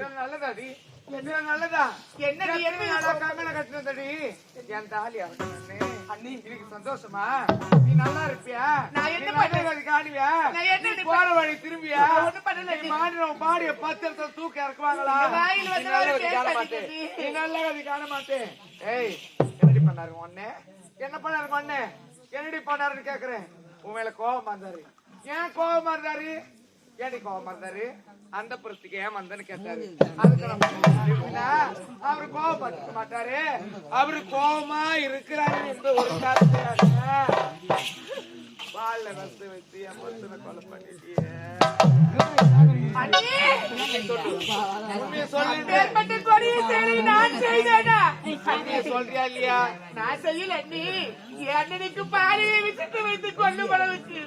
நல்லதாடி இது நல்லதா? என்னடி, என்ன நடக்காம கட்டினதடி என் தாலி. அண்ணி இன்னைக்கு சந்தோஷமா? நீ நல்லா இருப்பியா? நான் என்ன காணுவியா? என்ன போற வழி திரும்பியா? பண்ணல நீ பாடிய பத்து இடத்துல தூக்க இறக்குவாங்களா? வாயில வந்து நல்ல. நீ நல்ல கதி காண மாட்டேன் ஏய் என்னடி பண்ணாரு ஒண்ணு என்ன பண்ணாரு ஒண்ணு என்னடி பண்ணாருன்னு கேக்குறேன். உன் மேல கோபமா இருந்தாரு. ஏன் கோபமா இருந்தாரு? கோபமா இருந்தாரு அந்த புறத்துக்கு ஏன் வந்தேன்னு கேட்டாரு. அதுக்கு அவரு கோபப்பட்டுக்க மாட்டாரு. அவரு கோபமா இருக்கிறாரு என்ற ஒரு காரணம் வாழ வச்சு வச்சு என் கொலை பண்ணிட்டியே. உண்மையை சொல்றியா இல்லையா? நான் செய்யல அண்ணி. என் அண்ணனுக்கு பாலியை விசிட்டு வைத்து கொண்டு பழவுக்கு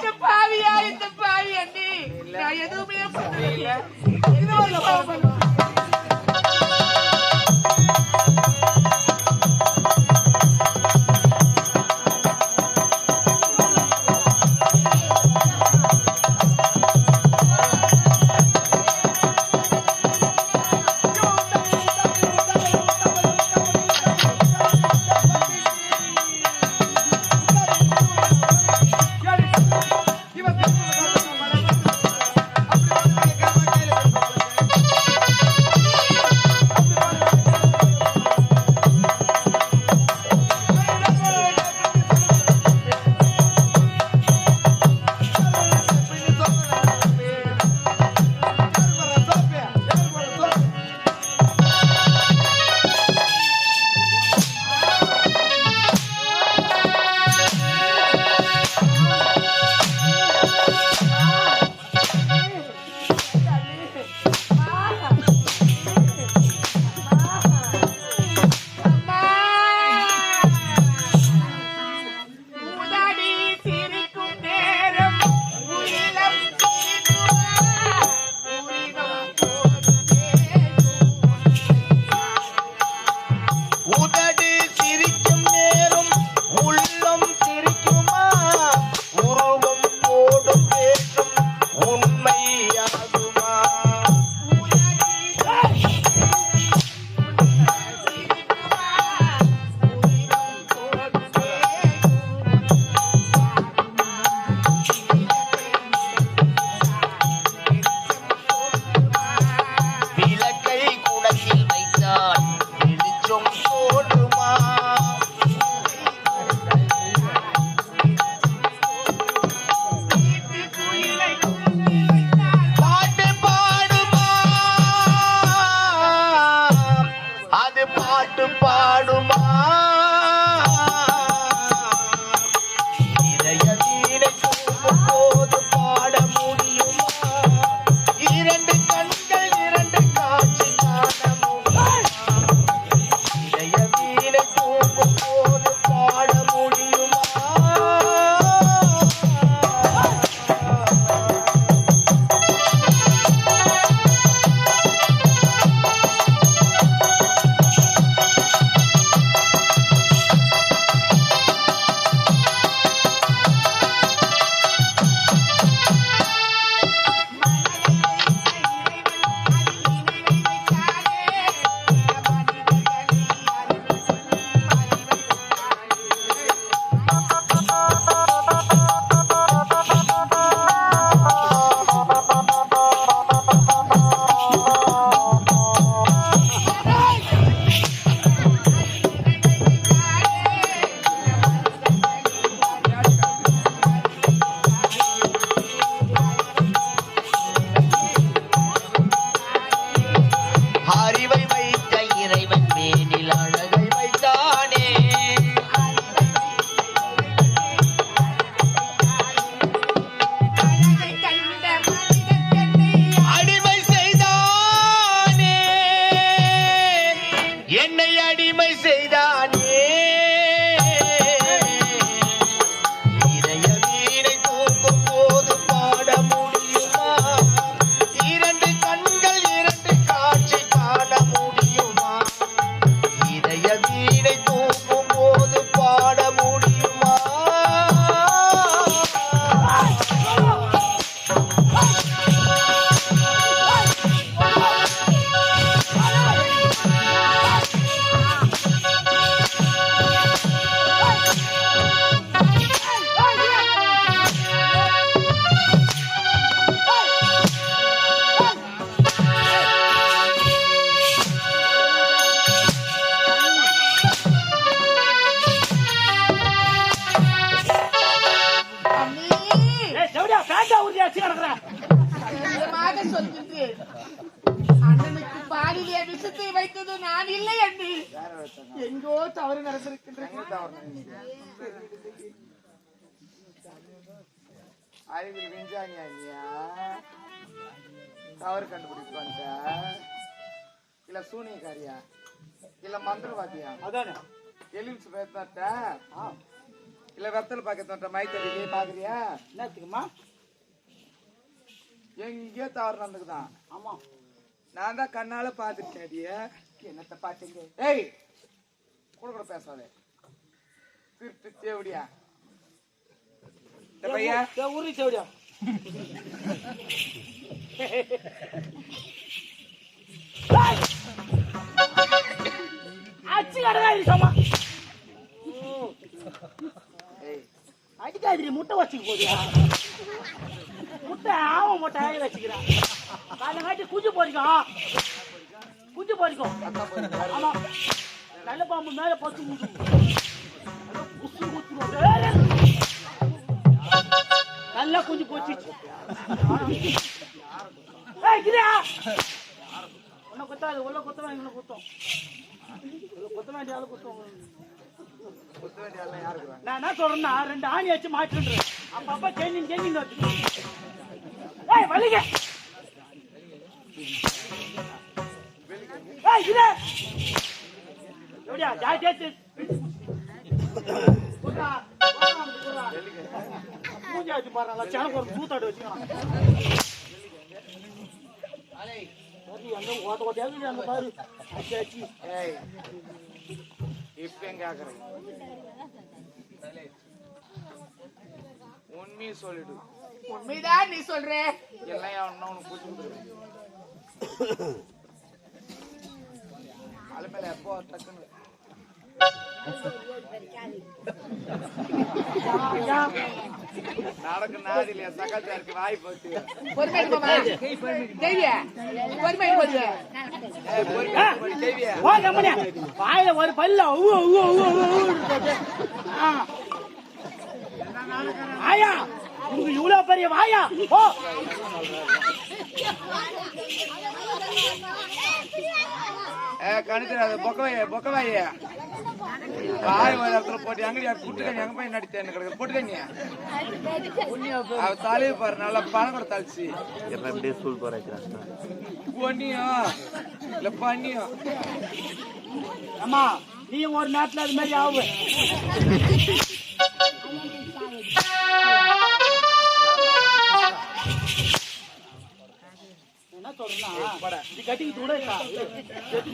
அப்பேற்பட்ட பாவியா இந்த பாவி அண்ணி? நான் எதுவுமே பண்ணல Yeah. எங்கோ தவறு நடந்திருக்கின்றது அறிவில் விஞ்ஞானியா நீயா தவறு வந்துட்டா இல்ல சூனியக்காரியா இல்ல மந்திரவாதியா அதானே எலுமிச்சு பேத்தாட்ட இல்ல வெத்தல் பாக்கத்தோட்ட மைத்தடி பாக்குறியா என்னத்துக்குமா எங்கேயோ தவறு நடந்துக்குதான் ஆமா நான் தான் கண்ணால பாத்துருக்கேன் என்னத்தை பாத்தீங்க ஏய் கூட கூட பேசாதே. திருட்டு பையன்? ஏ, உருளி தேவடியா அச்சு கடகாது சமா ஏய். அடிக்காதிரி முட்டை வச்சுக்க போதியா முட்டை ஆம முட்டை ஆகி வச்சுக்கிறான் குஞ்சு போடிக்கும் குஞ்சு போடிக்கும் ஆமா. நல்ல பாம்பு மேல பத்து குஞ்சு நல்லா குஞ்சு போச்சு ஏய் கிரியா! உன்னை உள்ள இவனை குத்தம். உள்ள வேண்டிய ஆளு குத்தம். நான் என்ன சொல்றேன்னா ரெண்டு ஆணி வச்சு மாட்டுன்றேன் அப்பப்ப சேஞ்சிங் சேஞ்சிங் வச்சு ஏய் வலிங்க! ஏய் எப்படியா ஜாய் பாருங்க ஒரு சூத்தாடு வச்சுக்கலாம் பாரு ஏய் உண்மையை சொல்லிடு. உண்மைதான் நீ சொல்ற எல்லாம் எவனா உனக்கு பூச்சி அலுமையில எப்போ டக்குன்னு நடக்கு நாடு இல்லையா? வாய் பொறுமை பொறுமை வாயில ஒரு பல்ல. ஆயா உனக்கு இவ்வளவு பெரிய வாயா? ஓ ஏ கணிச்சிடாத பொக்கவாய பொக்கவாய வாய் ஒரு இடத்துல போட்டு எங்கடியா குட்டுக்கணி எங்க போய் நடித்தேன் கிடக்கு. போட்டுக்கணி அவ தலையை பாரு நல்லா பணம் கூட தளிச்சு. எப்ப இப்படியே ஸ்கூல் போற வைக்கிறாங்க? பொன்னியும் இல்ல பண்ணியும் அம்மா நீ ஒரு நேரத்துல அது மாதிரி ஆகு என்ன சொல்றேன்னா இது கட்டிக்கிட்டு கூட செத்து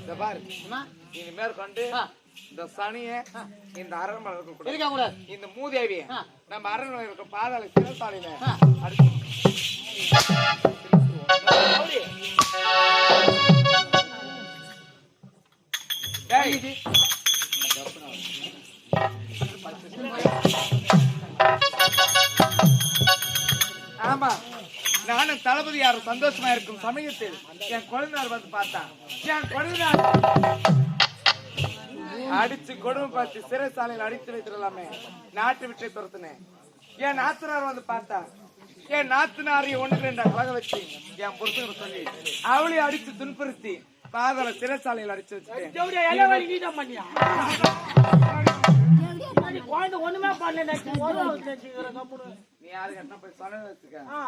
இந்த பாரு. சனிய இந்த அரண்மனை இருக்க கூடாது இந்த மூதேவிய. நம்ம அரண்மனை இருக்க பாதாள சிறசாலையில அடிச்சு யாரும் சந்தோஷமா இருக்கும் சமயத்தில் என் குழந்தையார் வந்து பார்த்தான் என் குழந்தையார் அடிச்சு கொடுமை பார்த்து சிறைசாலையில் அடித்து வைத்திடலாமே நாட்டு விட்டை துரத்துனேன். என் நாத்தனார் வந்து பார்த்தா என் நாத்தனாரை ஒண்ணு ரெண்டு அழக வச்சு என் புருஷன் சொல்லி அவளையும் அடிச்சு துன்புறுத்தி பாதாள சிறைசாலையில் அடிச்சு வச்சுட்டேன். குழந்தை ஒண்ணுமே பண்ணல ஆள் யாரு? கட்டினா போய் சொன்ன வச்சுக்க. ஆ.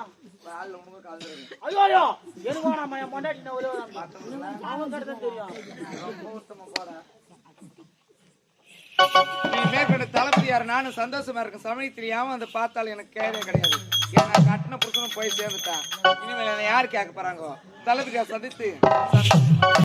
காலில் உனக்கு கலந்துருக்கு ஐயோ ஐயோ எனக்கு வேணாம் என் பொண்டாட்டி நான் ஒரே ஒரு ஆள். அவன் கிட்ட தான் தெரியும். ரொம்ப உத்தம போற. நீ மேற்கொண்ட தளபதியார் நானும் சந்தோஷமா இருக்கும் சமயத்தில் ஏன் வந்து பார்த்தாலும் எனக்கு கேடே கிடையாது. ஏன்னா கட்டின புருஷனும் போய் சேர்ந்துட்டான் இனிமேல் என்ன யார் கேட்க போறாங்க? தளபதியார் சந்தித்து